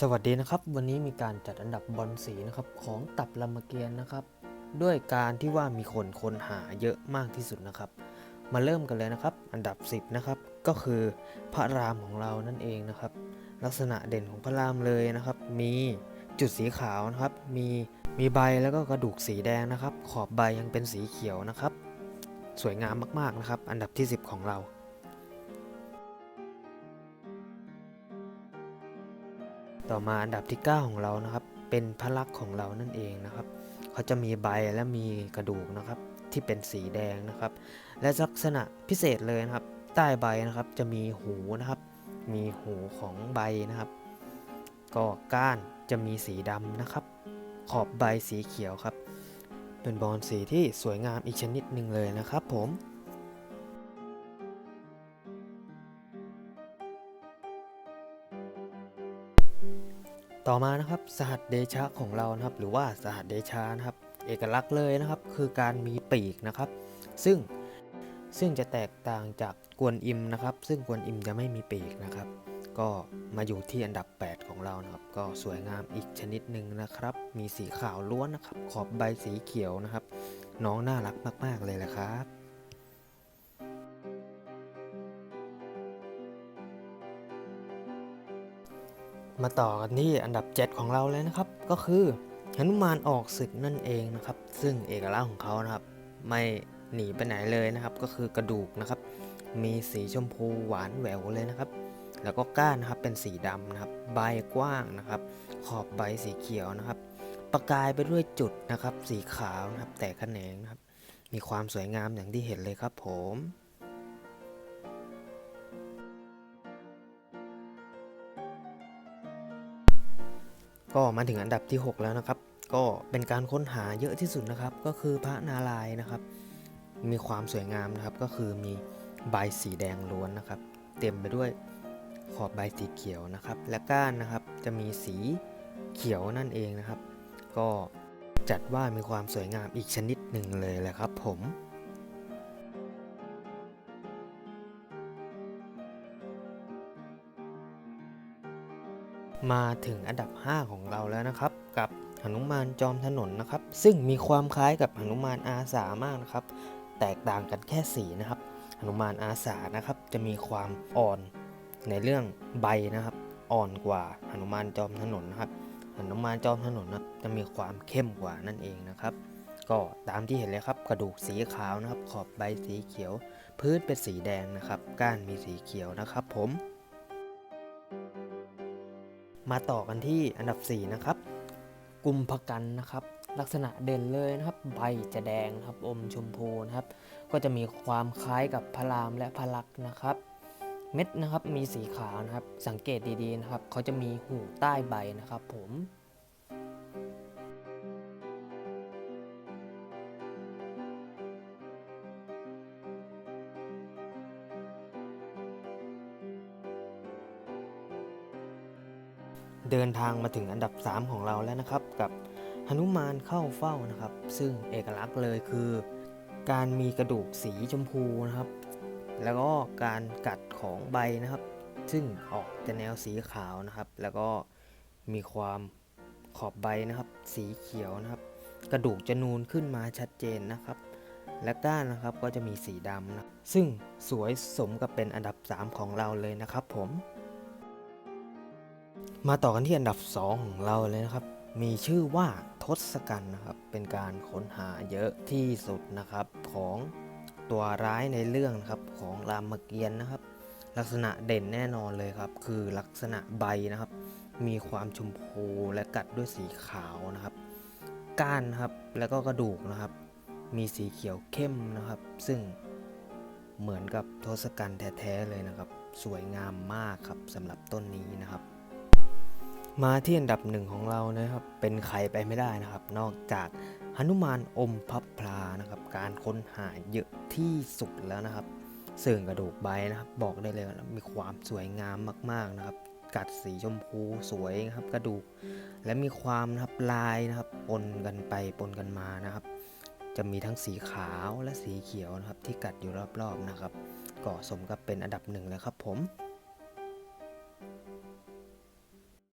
สวัสดีนะครับ วันนี้มีการจัดอันดับบอลสีนะครับของตับลำมเกียนนะครับ ด้วยการที่ว่ามีคนค้นหาเยอะมากที่สุดนะครับ มาเริ่มกันเลยนะครับ อันดับ 10 นะครับ ก็คือพระรามของเรานั่นเองนะครับ ลักษณะเด่นของพระรามเลยนะครับ มีจุดสีขาวนะครับ มีมีใบแล้วก็กระดูกสีแดงนะครับ ขอบใบยังเป็นสีเขียวนะครับ สวยงามมากๆนะครับ อันดับที่ 10 ของเรา ต่อมาอันดับที่ 9 ของเรานะครับ เป็นพระลักษณ์ของเรานั่นเองนะครับเขาจะมีใบและมีกระดูกนะครับที่เป็นสีแดงนะครับ และลักษณะพิเศษเลยนะครับ ใต้ใบนะครับจะมีหูนะครับ มีหูของใบนะครับ ก็ก้านจะมีสีดำนะครับ ขอบใบสีเขียวครับ เป็นบอลสีที่สวยงามอีกชนิดหนึ่งเลยนะครับผม ต่อมานะครับสหัสเดชะของเรานะครับ หรือว่าสหัสเดชานะครับ เอกลักษณ์เลยนะครับ คือการมีปีกนะครับ ซึ่งซึ่งจะแตกต่างจากกวนอิมนะครับ ซึ่งกวนอิมจะไม่มีปีกนะครับ ก็มาอยู่ที่อันดับ 8 ของเรานะครับ ก็สวยงามอีกชนิดหนึ่งนะครับ มีสีขาวล้วนนะครับ ขอบใบสีเขียวนะครับ น้องน่ารักมาก ๆ เลยแหละครับ มาต่อกันที่อันดับ 7 ของเราเลยนะครับ ก็คือหนุมานออกศึกนั่นเองนะครับ ซึ่งเอกลักษณ์ของเขานะครับ ไม่หนีไปไหนเลยนะครับ ก็คือกระดูกนะครับ มีสีชมพูหวานแหววเลยนะครับ แล้วก็ก้านนะครับเป็นสีดำนะครับ ใบกว้างนะครับ ขอบใบสีเขียวนะครับ ประกายไปด้วยจุดนะครับ สีขาวนะครับ แตกแขนงนะครับ มีความสวยงามอย่างที่เห็นเลยครับผม ก็มาถึงอันดับที่ 6 แล้วนะครับ ก็เป็นการค้นหาเยอะที่สุดนะครับ ก็คือพระนารายนะครับ มีความสวยงามนะครับ ก็คือมีใบสีแดงล้วนนะครับ เต็มไปด้วยขอบใบสีเขียวนะครับ และก้านนะครับจะมีสีเขียวนั่นเองนะครับ ก็จัดว่ามีความสวยงามอีกชนิดหนึ่งเลยแหละครับผม มาถึงอันดับ 5 ของเราแล้วนะครับ กับหนุมานจอมถนนนะครับ ซึ่งมีความคล้ายกับหนุมานอาสามากนะครับ แตกต่างกันแค่สีนะครับหนุมานอาสานะครับ จะมีความอ่อนในเรื่องใบนะครับ อ่อนกว่าหนุมานจอมถนนนะครับหนุมานจอมถนนนะจะมีความเข้มกว่านั่นเองนะครับ ก็ตามที่เห็นเลยครับกระดูกสีขาวนะครับ ขอบใบสีเขียว พื้นเป็นสีแดงนะครับ ก้านมีสีเขียวนะครับ ผม มาต่อกันที่อันดับ 4 นะครับกุมภกันนะครับ ลักษณะเด่นเลยนะครับ ใบจะแดงนะครับอมชมพูนะครับ ก็จะมีความคล้ายกับพระรามและพระลักษณ์นะครับ เม็ดนะครับมีสีขาวนะครับ สังเกตดีๆนะครับเขาจะมีหูใต้ใบนะครับผม เดินทางมาถึงอันดับ 3 ของเราแล้วนะครับ กับหนุมานเข้าเฝ้านะครับ ซึ่งเอกลักษณ์เลยคือ การมีกระดูกสีชมพูนะครับ แล้วก็การกัดของใบนะครับ ซึ่งออกจะแนวสีขาวนะครับ แล้วก็มีความขอบใบนะครับ สีเขียวนะครับ กระดูกจะนูนขึ้นมาชัดเจนนะครับและก้านนะครับก็จะมีสีดำนะซึ่งสวยสมกับเป็นอันดับ 3 ของเราเลยนะครับผม มาต่อกันที่อันดับ 2 ของเราเลยนะครับ มีชื่อว่าทศกัณฐ์นะครับ เป็นการค้นหาเยอะที่สุดนะครับของตัวร้ายในเรื่องนะครับของรามเกียรติ์นะครับ ลักษณะเด่นแน่นอนเลยครับ คือลักษณะใบนะครับ มีความชมพูและกัดด้วยสีขาวนะครับ ก้านนะครับแล้วก็กระดูกนะครับ มีสีเขียวเข้มนะครับ ซึ่งเหมือนกับทศกัณฐ์แท้ๆเลยนะครับ สวยงามมากครับสำหรับต้นนี้นะครับ มาที่อันดับหนึ่งของเรานะครับ เป็นใครไปไม่ได้นะครับ นอกจากหนุมานอมพับพลานะครับ การค้นหาเยอะที่สุดแล้วนะครับเซึ่งกระดูกใบนะครับ บอกได้เลยว่ามีความสวยงามมากๆนะครับ กัดสีชมพูสวยนะครับ กระดูก และมีความนะครับลายนะครับปนกันไปปนกันมานะครับ จะมีทั้งสีขาวและสีเขียวนะครับ ที่กัดอยู่รอบๆนะครับ ก็สมกับเป็นอันดับหนึ่งแล้วครับผม